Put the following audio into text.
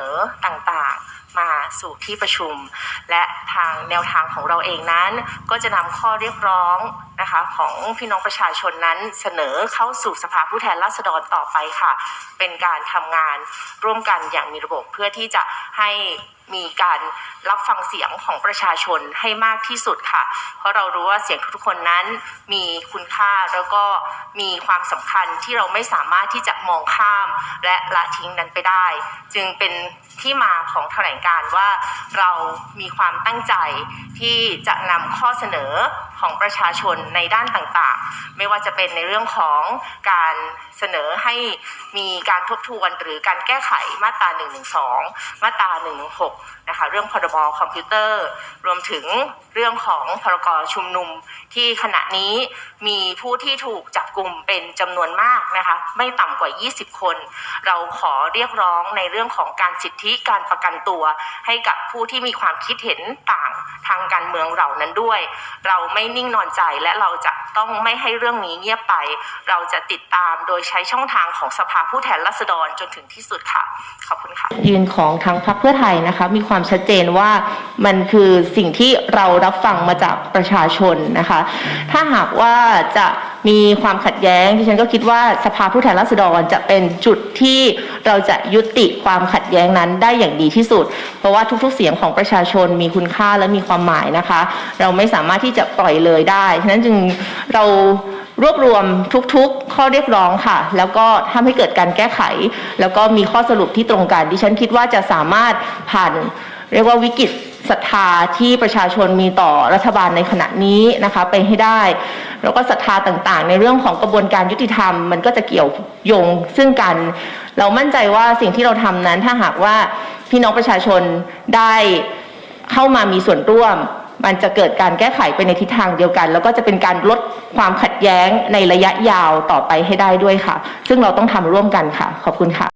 นอต่าง มาสู่ที่ประชุม และทางแนวทางของเราเองนั้น ก็จะนำข้อเรียกร้องนะคะของพี่น้องประชาชนนั้นเสนอเข้าสู่สภาผู้แทนราษฎรต่อไปค่ะ เป็นการทำงานร่วมกันอย่างมีระบบเพื่อที่จะให้มีการรับฟังเสียงของประชาชนให้มากที่สุดค่ะ เพราะเรารู้ว่าเสียงทุกคนนั้นมีคุณค่าแล้วก็มีความสำคัญที่เราไม่สามารถที่จะมองข้ามและละทิ้งนั้นไปได้ จึงเป็นที่มาของแถลงการว่าเรามีความตั้งใจที่จะนำข้อเสนอของประชาชนในด้านต่างๆ ไม่ว่าจะเป็นในเรื่องของการเสนอให้มีการทบทวนหรือการแก้ไขมาตรา 112 มาตรา 116 นะคะ เรื่องพรบคอมพิวเตอร์ รวมถึงเรื่องของพรกชุมนุมที่ขณะนี้มีผู้ที่ถูกจับกลุ่มเป็นจำนวนมากนะคะ ไม่ต่ำกว่า 20 คน เราขอเรียกร้องในเรื่องของการสิทธิการประกันตัว ให้กับผู้ที่มีความคิดเห็นต่างทางการเมืองเหล่านั้นด้วย เราไม่นิ่งนอนใจและเราจะต้องไม่ให้เรื่องนี้เงียบไป เราจะติดตามโดยใช้ช่องทางของสภาผู้แทนราษฎรจนถึงที่สุดค่ะขอบคุณค่ะยืนของทางพรรคเพื่อไทยนะคะมีความชัดเจนว่ามันคือสิ่งที่เรารับฟังมาจากประชาชนนะคะ ถ้าหากว่าจะมีความขัดแย้งที่ฉันก็คิดว่าสภาผู้แทนราษฎรจะเป็นจุดที่เราจะยุติความขัดแย้งนั้นได้อย่างดีที่สุด เพราะว่าทุกๆ เสียงของประชาชนมีคุณค่าและมีความหมายนะคะ เราไม่สามารถที่จะปล่อยเลยได้ฉะนั้นจึงเรารวบรวมทุกๆ ข้อเรียกร้องค่ะ แล้วก็ทำให้เกิดการแก้ไข แล้วก็มีข้อสรุปที่ตรงกันดิฉันคิดว่าจะสามารถผ่านเรียกว่าวิกฤตศรัทธาที่ประชาชนมีต่อรัฐบาลในขณะนี้นะคะไปให้ได้ แล้วก็ศรัทธาต่างๆ ในเรื่องของกระบวนการยุติธรรม มันก็จะเกี่ยวโยงซึ่งกัน เรามั่นใจว่าสิ่งที่เราทำนั้นถ้าหากว่าพี่น้องประชาชนได้เข้ามามีส่วนร่วม มันจะเกิดการแก้ไขไปในทิศทางเดียวกัน แล้วก็จะเป็นการลดความขัดแย้งในระยะยาวต่อไปให้ได้ด้วยค่ะ ซึ่งเราต้องทำร่วมกันค่ะ ขอบคุณค่ะ